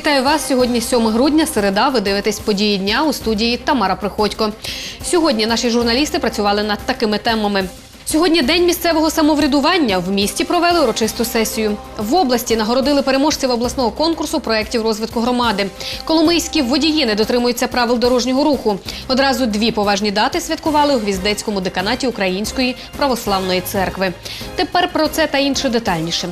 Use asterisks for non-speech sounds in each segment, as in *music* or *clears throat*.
Вітаю вас сьогодні 7 грудня, середа. Ви дивитесь події дня у студії Тамара Приходько. Сьогодні наші журналісти працювали над такими темами. Сьогодні день місцевого самоврядування. В місті провели урочисту сесію. В області нагородили переможців обласного конкурсу проєктів розвитку громади. Коломийські водії не дотримуються правил дорожнього руху. Одразу дві поважні дати святкували у Гвіздецькому деканаті Української православної церкви. Тепер про це та інше детальніше.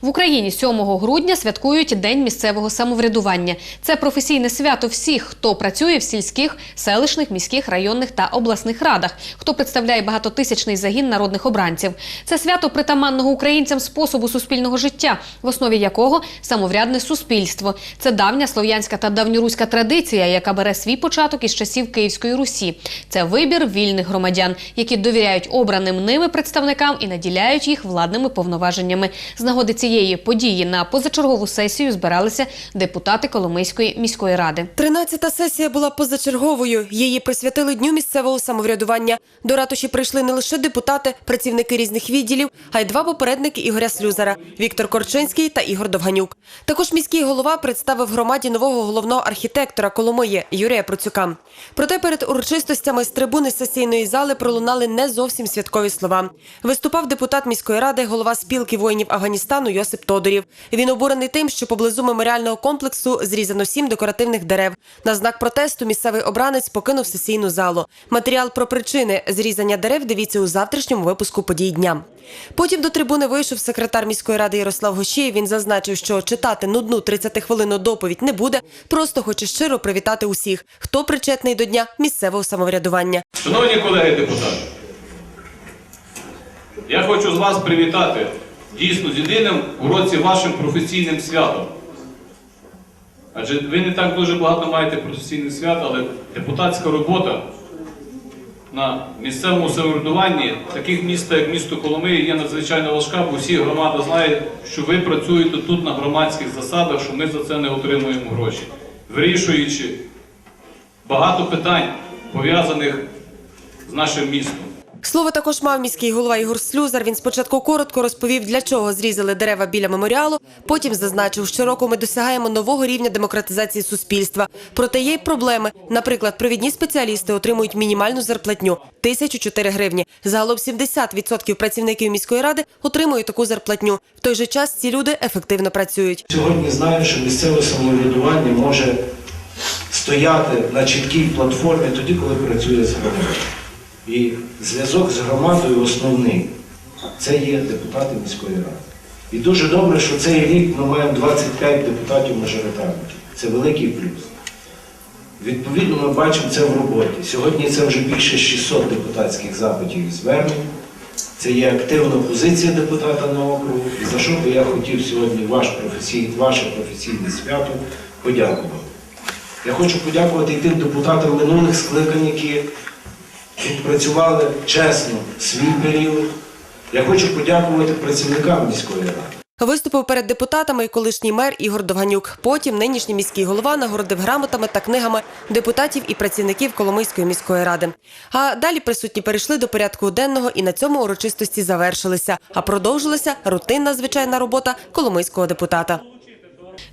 В Україні 7 грудня святкують День місцевого самоврядування. Це професійне свято всіх, хто працює в сільських, селищних, міських, районних та обласних радах, хто представляє багатотисячний загін народних обранців. Це свято притаманного українцям способу суспільного життя, в основі якого самоврядне суспільство. Це давня слов'янська та давньоруська традиція, яка бере свій початок із часів Київської Русі. Це вибір вільних громадян, які довіряють обраним ними представникам і наділяють їх владними повноваженнями. З нагоди цієї події на позачергову сесію збиралися депутати Коломийської міської ради. Тринадцята сесія була позачерговою. Її присвятили дню місцевого самоврядування. До ратуші прийшли не лише депутати, працівники різних відділів, а й два попередники Ігоря Слюзара Віктор Корчинський та Ігор Довганюк. Також міський голова представив громаді нового головного архітектора Коломиї Юрія Процюка. Проте перед урочистостями з трибуни сесійної зали пролунали не зовсім святкові слова. Виступав депутат міської ради, голова спілки воїнів Афганістану Йосип Тодорів. Він обурений тим, що поблизу меморіального комплексу зрізано сім декоративних дерев. На знак протесту місцевий обранець покинув сесійну залу. Матеріал про причини зрізання дерев дивіться у завтрашньому випуску подій дня. Потім до трибуни вийшов секретар міської ради Ярослав Гощієв. Він зазначив, що читати нудну 30-хвилинну доповідь не буде, просто хоче щиро привітати усіх, хто причетний до дня місцевого самоврядування. Шановні колеги депутати, я хочу з вас привітати дійсно з єдиним у році вашим професійним святом. Адже ви не так дуже багато маєте професійних свят, але депутатська робота на місцевому самоврядуванні таких міст, як місто Коломиї, є надзвичайно важка, бо всі громади знають, що ви працюєте тут на громадських засадах, що ми за це не отримуємо гроші, вирішуючи багато питань, пов'язаних з нашим містом. Слово також мав міський голова Ігор Слюзар. Він спочатку коротко розповів, для чого зрізали дерева біля меморіалу. Потім зазначив, що року ми досягаємо нового рівня демократизації суспільства. Проте є й проблеми. Наприклад, провідні спеціалісти отримують мінімальну зарплатню 1004 гривні. Загалом 70% працівників міської ради отримують таку зарплатню. В той же час ці люди ефективно працюють. Сьогодні знаю, що місцеве самоврядування може стояти на чіткій платформі тоді, коли працює громадою. І зв'язок з громадою основний це є депутати міської ради. І дуже добре, що цей рік ми маємо 25 депутатів-мажоритарників. Це великий плюс. Відповідно, ми бачимо це в роботі. Сьогодні це вже більше 600 депутатських запитів і звернень. Це є активна позиція депутата на округу, і за що би я хотів сьогодні ваш професій, ваше професійне свято подякувати. Я хочу подякувати і тим депутатам минулих скликань, які відпрацювали чесно свій період. Я хочу подякувати працівникам міської ради. Виступив перед депутатами і колишній мер Ігор Довганюк. Потім нинішній міський голова нагородив грамотами та книгами депутатів і працівників Коломийської міської ради. А далі присутні перейшли до порядку денного і на цьому урочистості завершилися. А продовжилася рутинна звичайна робота коломийського депутата.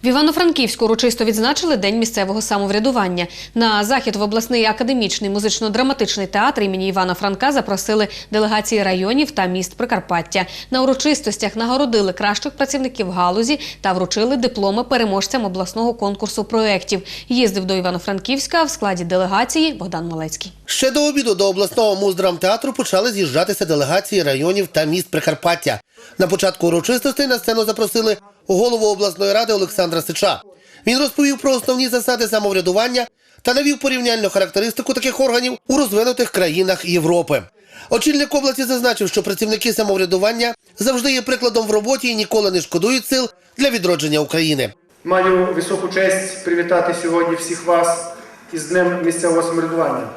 В Івано-Франківську урочисто відзначили День місцевого самоврядування. На захід в обласний академічний музично-драматичний театр імені Івана Франка запросили делегації районів та міст Прикарпаття. На урочистостях нагородили кращих працівників галузі та вручили дипломи переможцям обласного конкурсу проєктів. Їздив до Івано-Франківська в складі делегації Богдан Малецький. Ще до обіду до обласного муздрамтеатру почали з'їжджатися делегації районів та міст Прикарпаття. На початку урочистостей на сцену запросили голову обласної ради Олександра Сича. Він розповів про основні засади самоврядування та навів порівняльну характеристику таких органів у розвинутих країнах Європи. Очільник області зазначив, що працівники самоврядування завжди є прикладом в роботі і ніколи не шкодують сил для відродження України. Маю високу честь привітати сьогодні всіх вас із Днем місцевого самоврядування,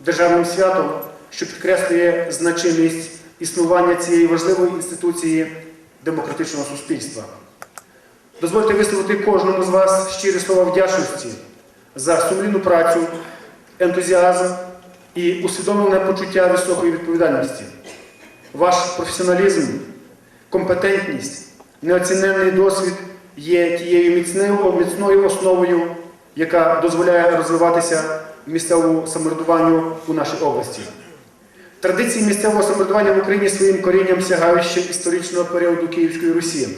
державним святом, що підкреслює значимість існування цієї важливої інституції демократичного суспільства. Дозвольте висловити кожному з вас щирі слова вдячності за сумлінну працю, ентузіазм і усвідомлене почуття високої відповідальності. Ваш професіоналізм, компетентність, неоціненний досвід є тією міцною, міцною основою, яка дозволяє розвиватися місцевому самоврядуванню у нашій області. Традиції місцевого самоврядування в Україні своїм корінням сягають ще історичного періоду Київської Русі.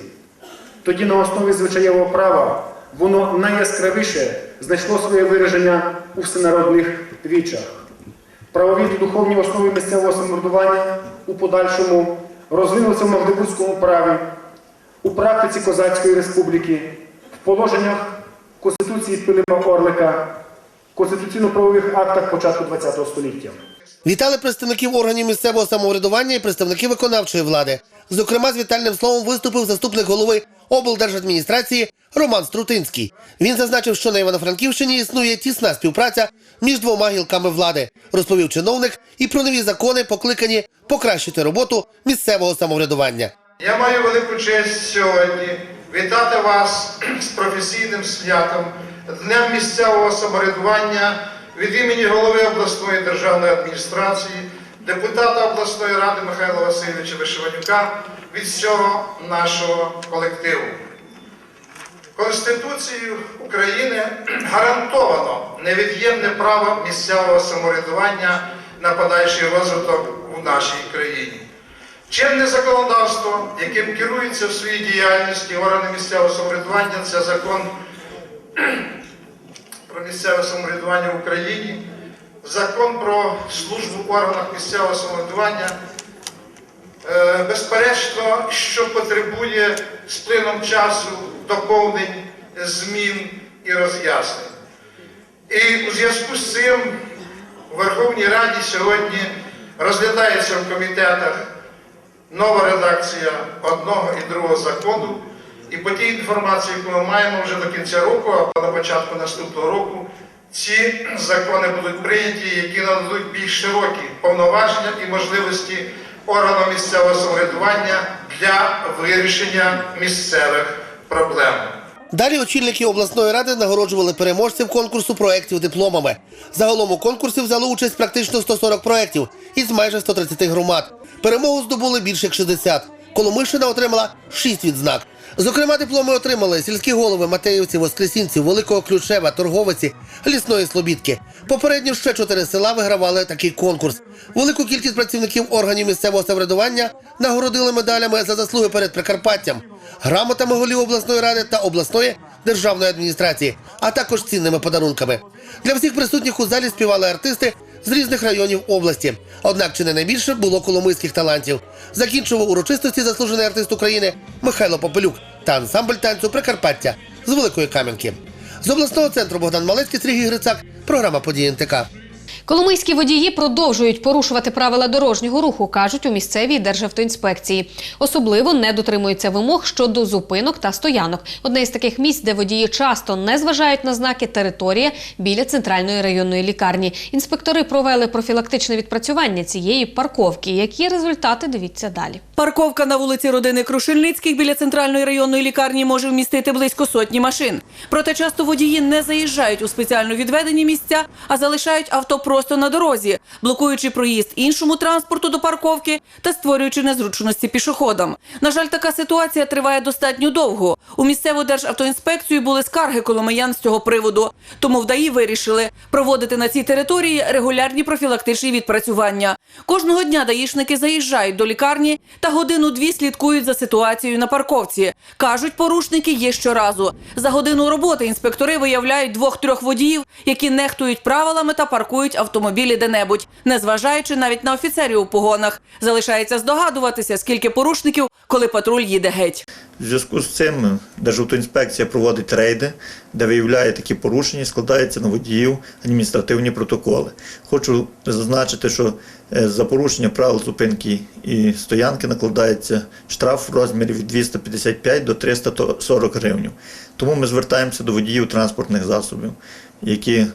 Тоді на основі звичаєвого права воно найяскравіше знайшло своє вираження у всенародних вічах. Правові духовні основи місцевого самоврядування у подальшому розвинулися в Магдебурзькому праві, у практиці Козацької республіки, в положеннях Конституції Пилипа Орлика, конституційно-правових актах початку ХХ століття. Вітали представників органів місцевого самоврядування і представники виконавчої влади. Зокрема, з вітальним словом виступив заступник голови облдержадміністрації Роман Струтинський. Він зазначив, що на Івано-Франківщині існує тісна співпраця між двома гілками влади, розповів чиновник і про нові закони, покликані покращити роботу місцевого самоврядування. Я маю велику честь сьогодні вітати вас з професійним святом, Днем місцевого самоврядування від імені голови обласної державної адміністрації, депутата обласної ради Михайла Васильовича Вишиванюка від всього нашого колективу. Конституцією України гарантовано невід'ємне право місцевого самоврядування на подальший розвиток у нашій країні. Чинне законодавство, яким керуються в своїй діяльності органи місцевого самоврядування, це закон *clears throat* про місцеве самоврядування в Україні, закон про службу в органах місцевого самоврядування, Е, безперечно, що потребує з плином часу доповнень, змін і роз'яснень. І у зв'язку з цим у Верховній Раді сьогодні розглядається в комітетах нова редакція одного і другого закону. І по тій інформації, яку ми маємо вже до кінця року, або на початку наступного року, ці закони будуть прийняті, які нададуть більш широкі повноваження і можливості органам місцевого самоврядування для вирішення місцевих проблем. Далі очільники обласної ради нагороджували переможців конкурсу проєктів дипломами. Загалом у конкурсі взяли участь практично 140 проєктів із майже 130 громад. Перемогу здобули більше як 60. Коломишина отримала 6 відзнак. Зокрема, дипломи отримали сільські голови Матеївці, Воскресінці, Великого Ключева, Торговиці, Лісної Слобідки. Попередньо ще чотири села вигравали такий конкурс. Велику кількість працівників органів місцевого самоврядування нагородили медалями за заслуги перед Прикарпаттям, грамотами голів обласної ради та обласної державної адміністрації, а також цінними подарунками. Для всіх присутніх у залі співали артисти з різних районів області. Однак чи не найбільше було коломийських талантів. Закінчував урочистості заслужений артист України Михайло Попелюк та ансамбль танцю Прикарпаття з Великої Кам'янки. З обласного центру Богдан Малецький, Сергій Грицак, програма «Події НТК». Коломийські водії продовжують порушувати правила дорожнього руху, кажуть у місцевій державтоінспекції. Особливо не дотримуються вимог щодо зупинок та стоянок. Одне із таких місць, де водії часто не зважають на знаки територія біля центральної районної лікарні. Інспектори провели профілактичне відпрацювання цієї парковки. Які результати дивіться далі. Парковка на вулиці родини Крушельницьких біля центральної районної лікарні може вмістити близько сотні машин. Проте часто водії не заїжджають у спеціально відведені місця, а залишають авто просто на дорозі, блокуючи проїзд іншому транспорту до парковки та створюючи незручності пішоходам. На жаль, така ситуація триває достатньо довго. У місцеву державтоінспекцію були скарги коломиян з цього приводу. Тому в ДАІ вирішили проводити на цій території регулярні профілактичні відпрацювання. Кожного дня даїшники заїжджають до лікарні та годину-дві слідкують за ситуацією на парковці. Кажуть, порушники є щоразу. За годину роботи інспектори виявляють двох-трьох водіїв, які нехтують правилами та паркують автомобілі де-небудь, незважаючи навіть на офіцерів у погонах. Залишається здогадуватися, скільки порушників, коли патруль їде геть. В зв'язку з цим Державтоінспекція проводить рейди, де виявляє такі порушення, і складаються на водіїв адміністративні протоколи. Хочу зазначити, що е, за порушення правил зупинки і стоянки накладається штраф в розмірі від 255 до 340 гривень. Тому ми звертаємося до водіїв транспортних засобів, які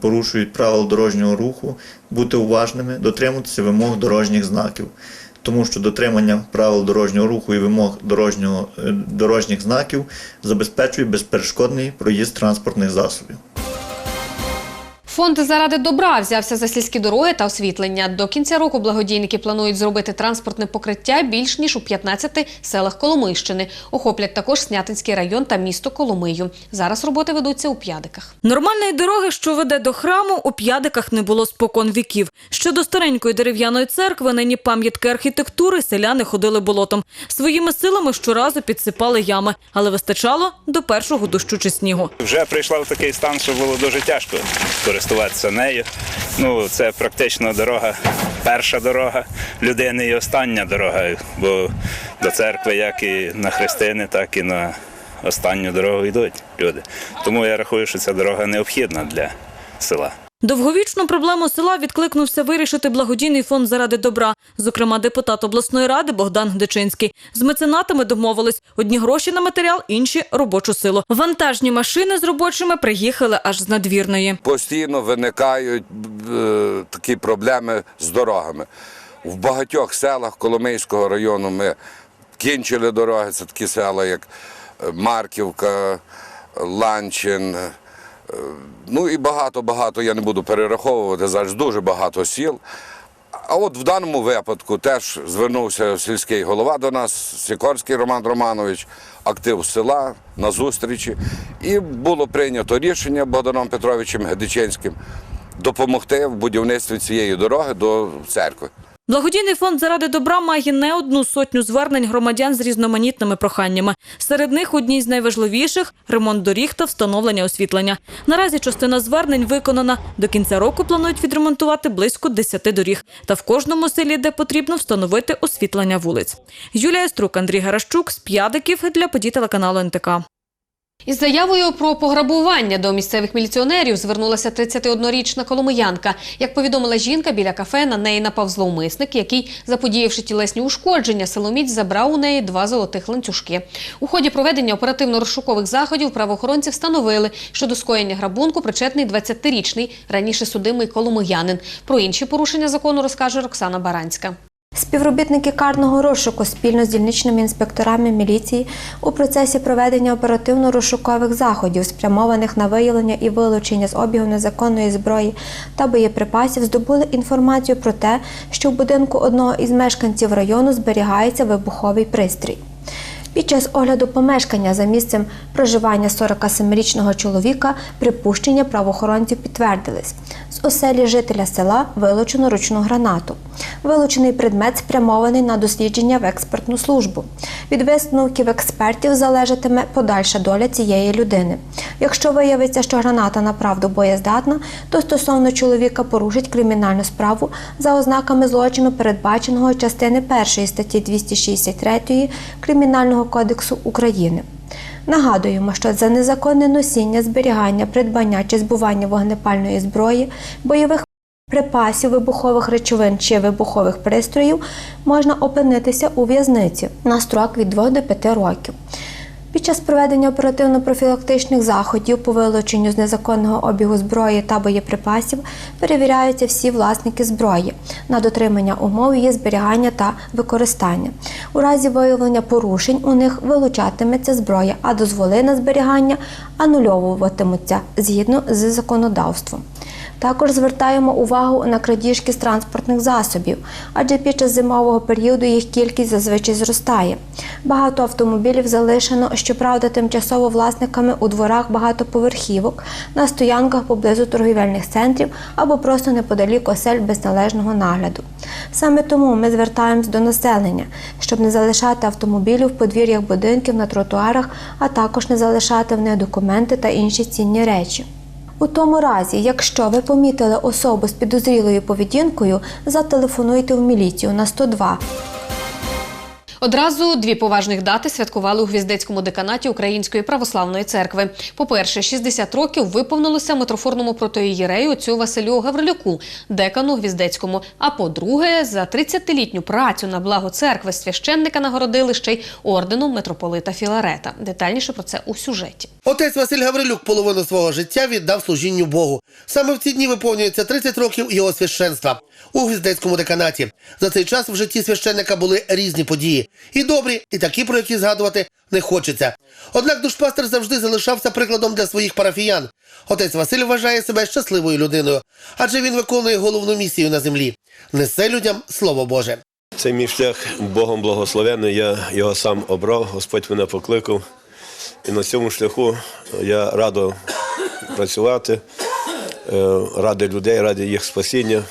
порушують правила дорожнього руху, бути уважними, дотримуватися вимог дорожніх знаків тому що дотримання правил дорожнього руху і вимог дорожнього, е, дорожніх знаків забезпечує безперешкодний проїзд транспортних засобів. Фонд заради добра взявся за сільські дороги та освітлення. До кінця року благодійники планують зробити транспортне покриття більш ніж у 15 селах Коломийщини. Охоплять також Снятинський район та місто Коломию. Зараз роботи ведуться у п'ядиках. Нормальної дороги, що веде до храму, у п'ядиках не було спокон віків. Щодо старенької дерев'яної церкви, нині пам'ятки архітектури, селяни ходили болотом. Своїми силами щоразу підсипали ями, але вистачало до першого дощу чи снігу. Вже прийшла в такий стан, що було дуже тяжко користуватися нею. Ну, це практично дорога, перша дорога людини і остання дорога. Бо до церкви, як і на хрестини, так і на останню дорогу йдуть люди. Тому я рахую, що ця дорога необхідна для села. Довговічну проблему села відкликнувся вирішити благодійний фонд заради добра. Зокрема, депутат обласної ради Богдан Гдичинський. З меценатами домовились одні гроші на матеріал, інші робочу силу. Вантажні машини з робочими приїхали аж з надвірної. постійно виникають такі проблеми з дорогами. В багатьох селах Коломийського району ми кінчили дороги. Це такі села, як е, Марківка, Ланчин. Ну і багато-багато я не буду перераховувати зараз дуже багато сіл. А от в даному випадку теж звернувся сільський голова до нас, Сікорський Роман Романович, актив села на зустрічі. І було прийнято рішення Богданом Петровичем Гедичинським допомогти в будівництві цієї дороги до церкви. Благодійний фонд заради добра має не одну сотню звернень громадян з різноманітними проханнями. Серед них одні з найважливіших ремонт доріг та встановлення освітлення. Наразі частина звернень виконана. До кінця року планують відремонтувати близько 10 доріг. Та в кожному селі, де потрібно, встановити освітлення вулиць. Юлія Струк, Андрій Гарашчук з П'ядиків для подій телеканалу НТК. Із заявою про пограбування до місцевих міліціонерів звернулася 31-річна коломиянка. Як повідомила жінка, біля кафе на неї напав зловмисник, який, заподіявши тілесні ушкодження, силоміць забрав у неї два золотих ланцюжки. У ході проведення оперативно-розшукових заходів правоохоронці встановили, що до скоєння грабунку причетний 20-річний раніше судимий коломиянин. Про інші порушення закону розкаже Роксана Баранська. Співробітники карного розшуку спільно з дільничними інспекторами міліції у процесі проведення оперативно-розшукових заходів, спрямованих на виявлення і вилучення з обігу незаконної зброї та боєприпасів, здобули інформацію про те, що в будинку одного із мешканців району зберігається вибуховий пристрій. Під час огляду помешкання за місцем проживання 47-річного чоловіка припущення правоохоронців підтвердились. З оселі жителя села вилучено ручну гранату. Вилучений предмет спрямований на дослідження в експертну службу. Від висновків експертів залежатиме подальша доля цієї людини. Якщо виявиться, що граната направду боєздатна, то стосовно чоловіка порушить кримінальну справу за ознаками злочину, передбаченого частини 1 статті 263 Кримінального кодексу України. Нагадуємо, що за незаконне носіння, зберігання, придбання чи збування вогнепальної зброї, бойових припасів, вибухових речовин чи вибухових пристроїв можна опинитися у в'язниці на строк від 2 до 5 років. Під час проведення оперативно-профілактичних заходів по вилученню з незаконного обігу зброї та боєприпасів перевіряються всі власники зброї на дотримання умов її зберігання та використання. У разі виявлення порушень у них вилучатиметься зброя, а дозволи на зберігання анульовуватимуться згідно з законодавством. Також звертаємо увагу на крадіжки з транспортних засобів, адже під час зимового періоду їх кількість зазвичай зростає. Багато автомобілів залишено, щоправда, тимчасово власниками у дворах багатоповерхівок, на стоянках поблизу торгівельних центрів або просто неподалік осель без належного нагляду. Саме тому ми звертаємось до населення, щоб не залишати автомобілі в подвір'ях будинків на тротуарах, а також не залишати в них документи та інші цінні речі. У тому разі, якщо ви помітили особу з підозрілою поведінкою, зателефонуйте в міліцію на 102. Одразу дві поважних дати святкували у Гвіздецькому деканаті Української православної церкви. По-перше, 60 років виповнилося митрофорному протоїєрею отцю Василю Гаврилюку, декану Гвіздецькому. А по-друге, за 30-літню працю на благо церкви священника нагородили ще й орденом митрополита Філарета. Детальніше про це у сюжеті. Отець Василь Гаврилюк половину свого життя віддав служінню Богу. Саме в ці дні виповнюється 30 років його священства у гвіздецькому деканаті. За цей час в житті священника були різні події. І добрі, і такі, про які згадувати не хочеться. Однак душпастер завжди залишався прикладом для своїх парафіян. Отець Василь вважає себе щасливою людиною, адже він виконує головну місію на землі несе людям слово Боже. Цей мій шлях Богом благословений. Я його сам обрав, Господь мене покликав. І на цьому шляху я радо працювати, е, ради людей, ради їх спасіння.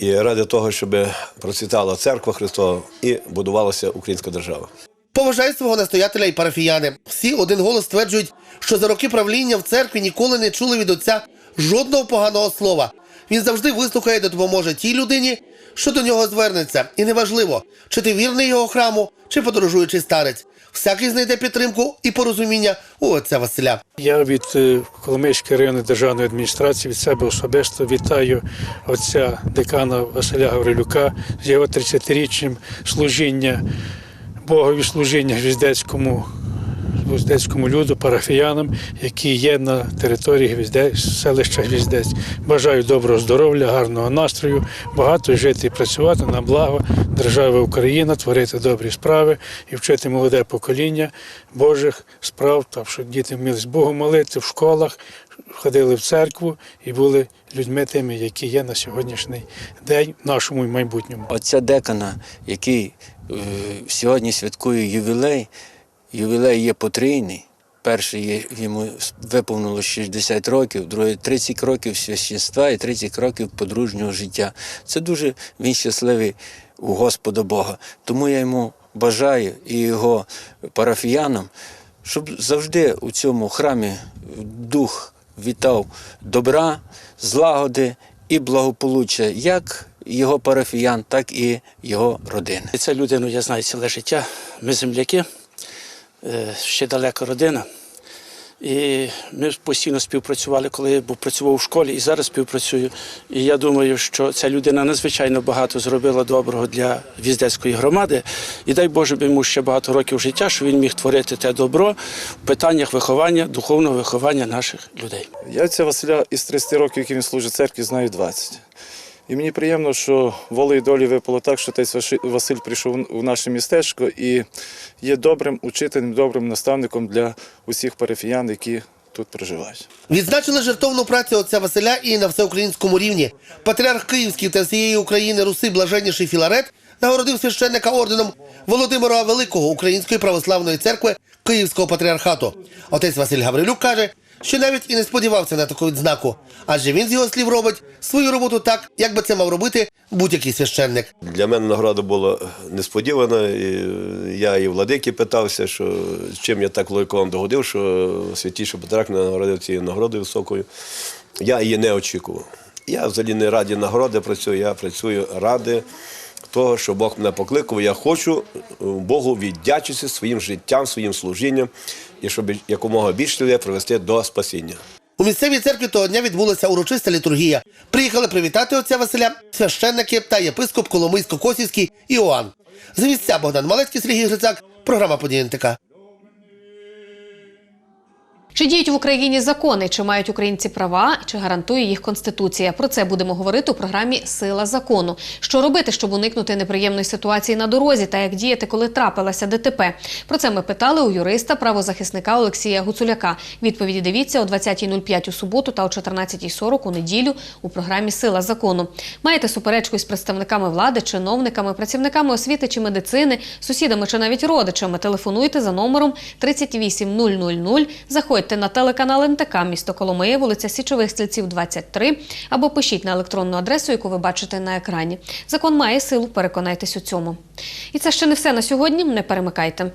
І ради того, щоб процвітала церква Христова і будувалася українська держава. Поважають свого настоятеля і парафіяни. Всі один голос стверджують, що за роки правління в церкві ніколи не чули від отця жодного поганого слова. Він завжди вислухає та допоможе тій людині, що до нього звернеться. І неважливо, чи ти вірний його храму, чи подорожуючий старець. Всякий знайде підтримку і порозуміння у отця Василя. Я від е, Коломийської районної державної адміністрації від себе особисто вітаю отця декана Василя Гаврилюка з його 30-річним служіння Богові служіння Гвіздецькому Гвіздецькому люду, парафіянам, які є на території Гвіздець, селища Гвіздець. Бажаю доброго здоров'я, гарного настрою, багато жити і працювати на благо держави Україна, творити добрі справи і вчити молоде покоління Божих справ, так що діти вмілись Богу молити в школах, ходили в церкву і були людьми тими, які є на сьогоднішній день нашому і майбутньому. Отця декана, який е, сьогодні святкує ювілей, ювілей є потрійний. Перший йому виповнило 60 років, другий 30 років священства і 30 років подружнього життя. Це дуже він щасливий у Господа Бога. Тому я йому бажаю і його парафіянам, щоб завжди у цьому храмі дух вітав добра, злагоди і благополуччя як його парафіян, так і його родини. Цю людину я знаю ціле життя. Ми земляки, ще далека родина. І ми постійно співпрацювали, коли я працював у школі, і зараз співпрацюю. І я думаю, що ця людина надзвичайно багато зробила доброго для віздецької громади. І дай Боже б йому ще багато років життя, що він міг творити те добро в питаннях виховання, духовного виховання наших людей. Я ця Василя із 30 років, який він служить церкві, знаю 20. І мені приємно, що волею долі випало так, що Ваши- Василь прийшов у наше містечко і є добрим учителем, добрим наставником для усіх парафіян, які тут проживають. Відзначили жертовну працю отця Василя і на всеукраїнському рівні. Патріарх Київський та всієї України Руси Блаженніший Філарет нагородив священника орденом Володимира Великого Української православної церкви Київського патріархату. Отець Василь Гаврилюк каже, що навіть і не сподівався на таку відзнаку, адже він з його слів робить свою роботу так, як би це мав робити будь-який священник. Для мене нагорода була несподівана. І я і владики питався, що чим я так владиком догодив, що святіший мене нагородив цією нагородою високою. Я її не очікував. Я взагалі не раді нагороди працюю, я працюю ради того, що Бог мене покликав. Я хочу е, Богу віддячитися своїм життям, своїм служінням, і щоб якомога більше людей привести до спасіння. У місцевій церкві того дня відбулася урочиста літургія. Приїхали привітати отця Василя священники та єпископ Коломийсько-Косівський Іоанн. З місця Богдан Малецький, Сергій Грицак, програма «Події НТК». Чи діють в Україні закони, чи мають українці права, чи гарантує їх конституція? Про це будемо говорити у програмі Сила закону. Що робити, щоб уникнути неприємної ситуації на дорозі, та як діяти, коли трапилася ДТП? Про це ми питали у юриста, правозахисника Олексія Гуцуляка. Відповіді дивіться о 20.05 у суботу та о 14.40 у неділю у програмі Сила закону. Маєте суперечку із представниками влади, чиновниками, працівниками освіти чи медицини, сусідами чи навіть родичами? Телефонуйте за номером 38000. Заходьте на телеканал НТК місто Коломиє, вулиця Січових Стрільців, 23, або пишіть на електронну адресу, яку ви бачите на екрані. Закон має силу, переконайтесь у цьому. І це ще не все на сьогодні. Не перемикайте.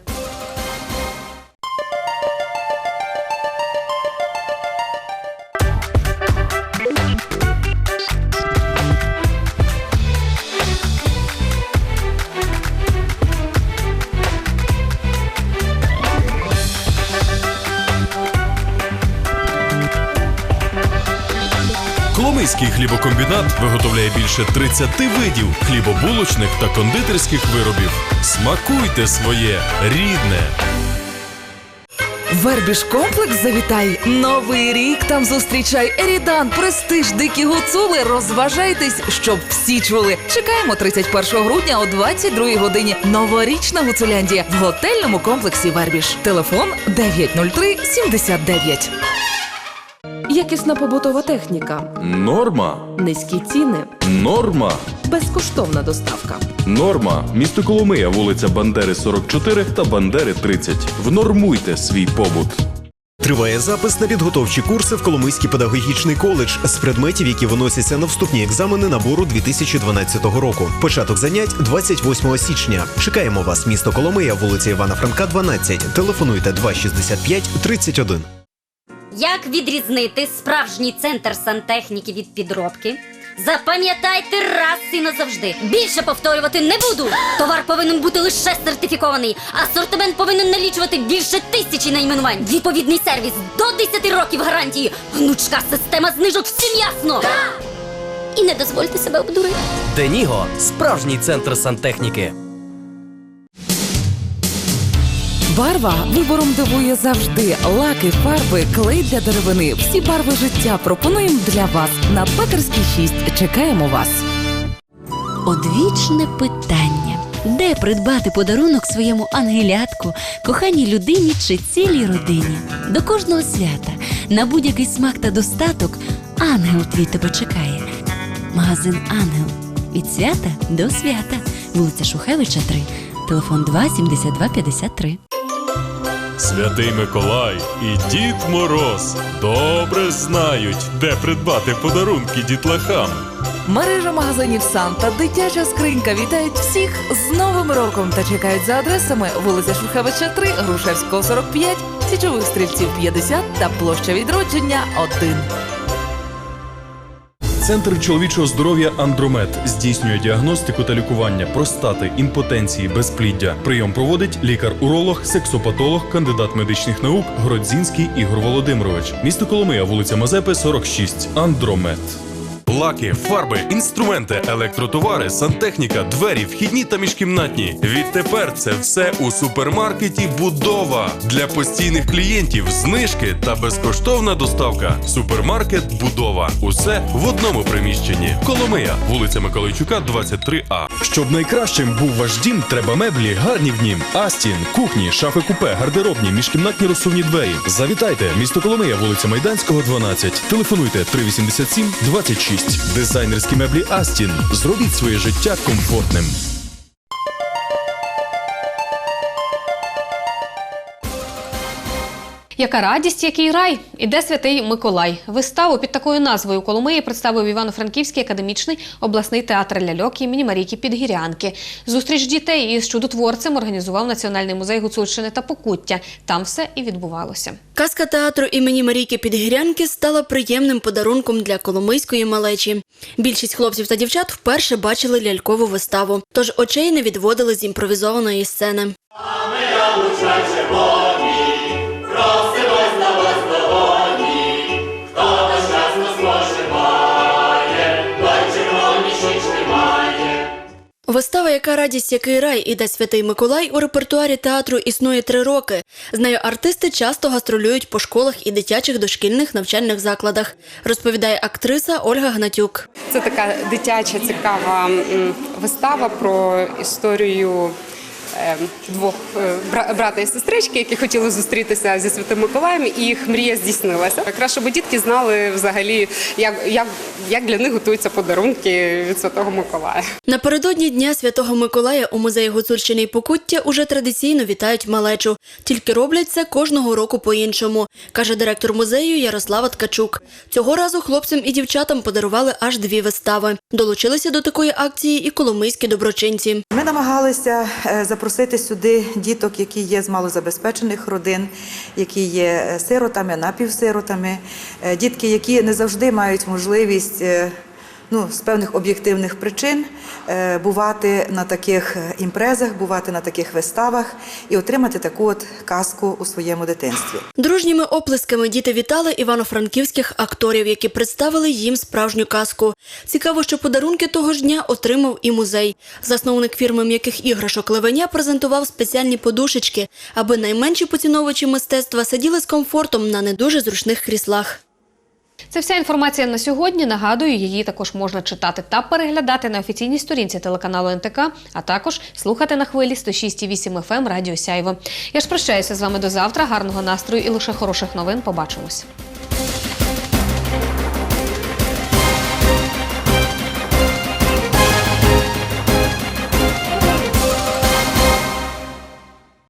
Коломийський хлібокомбінат виготовляє більше 30 видів хлібобулочних та кондитерських виробів. Смакуйте своє рідне. Вербіж комплекс завітай. Новий рік там зустрічай Ерідан, престиж, дикі гуцули. Розважайтесь, щоб всі чули. Чекаємо 31 грудня о 22 годині. Новорічна гуцуляндія в готельному комплексі Вербіж. Телефон 903 79. Якісна побутова техніка, Норма. низькі ціни, Норма. безкоштовна доставка. Норма. Місто Коломия, вулиця Бандери 44 та Бандери 30. Внормуйте свій побут. Триває запис на підготовчі курси в Коломийський педагогічний коледж з предметів, які виносяться на вступні екзамени набору 2012 року. Початок занять 28 січня. Чекаємо вас, місто Коломия, вулиця Івана Франка, 12. Телефонуйте 265 31. Як відрізнити справжній центр сантехніки від підробки? Запам'ятайте раз і назавжди. Більше повторювати не буду. Товар повинен бути лише сертифікований. Асортимент повинен налічувати більше тисячі найменувань. Відповідний сервіс до 10 років гарантії. Гнучка система знижок всім ясно. І не дозвольте себе обдурити. Деніго справжній центр сантехніки. Барва вибором дивує завжди. Лаки, фарби, клей для деревини. Всі барви життя пропонуємо для вас. На Пекарській 6 чекаємо вас. Одвічне питання: де придбати подарунок своєму ангелятку, коханій людині чи цілій родині? До кожного свята на будь-який смак та достаток ангел твій тебе чекає. Магазин Ангел від свята до свята. Вулиця Шухевича 3, телефон 2 72 53. Святий Миколай і Дід Мороз добре знають, де придбати подарунки дітлахам. Мережа магазинів Санта, дитяча скринька вітають всіх з Новим роком та чекають за адресами вулиця Шухевича 3, Грушевського 45, Січових стрільців 50 та площа відродження 1. Центр чоловічого здоров'я Андромед здійснює діагностику та лікування простати, імпотенції, безпліддя. Прийом проводить лікар-уролог, сексопатолог, кандидат медичних наук Гродзінський Ігор Володимирович. Місто Коломия, вулиця Мазепи, 46. Андромед. Лаки, фарби, інструменти, електротовари, сантехніка, двері, вхідні та міжкімнатні. Відтепер це все у супермаркеті Будова для постійних клієнтів. Знижки та безкоштовна доставка. Супермаркет Будова. Усе в одному приміщенні. Коломия, вулиця Миколайчука, 23А. Щоб найкращим був ваш дім, треба меблі, гарні в нім. Астін, кухні, шафи купе, гардеробні, міжкімнатні розсувні двері. Завітайте, місто Коломия, вулиця Майданського, 12. Телефонуйте 387 26. Дизайнерські меблі Астін. Зробіть своє життя комфортним. Яка радість, який рай! Іде святий Миколай. Виставу під такою назвою у Коломиї представив Івано-Франківський академічний обласний театр ляльок імені Марійки Підгірянки. Зустріч дітей із чудотворцем організував Національний музей Гуцульщини та Покуття. Там все і відбувалося. Казка театру імені Марійки Підгірянки стала приємним подарунком для коломийської малечі. Більшість хлопців та дівчат вперше бачили лялькову виставу, тож очей не відводили з імпровізованої сцени. Вистава, яка радість, який рай іде святий Миколай у репертуарі театру існує три роки. З нею артисти часто гастролюють по школах і дитячих дошкільних навчальних закладах, розповідає актриса Ольга Гнатюк. Це така дитяча цікава вистава про історію двох е, брата і сестрички, які хотіли зустрітися зі Святим Миколаєм, і їх мрія здійснилася. Якраз щоб дітки знали взагалі, як, як, як для них готуються подарунки від Святого Миколая. Напередодні Дня Святого Миколая у музеї Гуцульщини і Покуття уже традиційно вітають малечу. Тільки роблять це кожного року по-іншому, каже директор музею Ярослава Ткачук. Цього разу хлопцям і дівчатам подарували аж дві вистави. Долучилися до такої акції і коломийські доброчинці. Ми намагалися е, запросити сюди діток, які є з малозабезпечених родин, які є е, сиротами, напівсиротами, е, дітки, які не завжди мають можливість ну, з певних об'єктивних причин е, бувати на таких імпрезах, бувати на таких виставах і отримати таку от казку у своєму дитинстві. Дружніми оплесками діти вітали івано-франківських акторів, які представили їм справжню казку. Цікаво, що подарунки того ж дня отримав і музей. Засновник фірми м'яких іграшок Левеня презентував спеціальні подушечки, аби найменші поціновувачі мистецтва сиділи з комфортом на не дуже зручних кріслах. Це вся інформація на сьогодні. Нагадую, її також можна читати та переглядати на офіційній сторінці телеканалу НТК, а також слухати на хвилі 106,8 FM Радіо Сяйво. Я ж прощаюся з вами до завтра. Гарного настрою і лише хороших новин. Побачимось.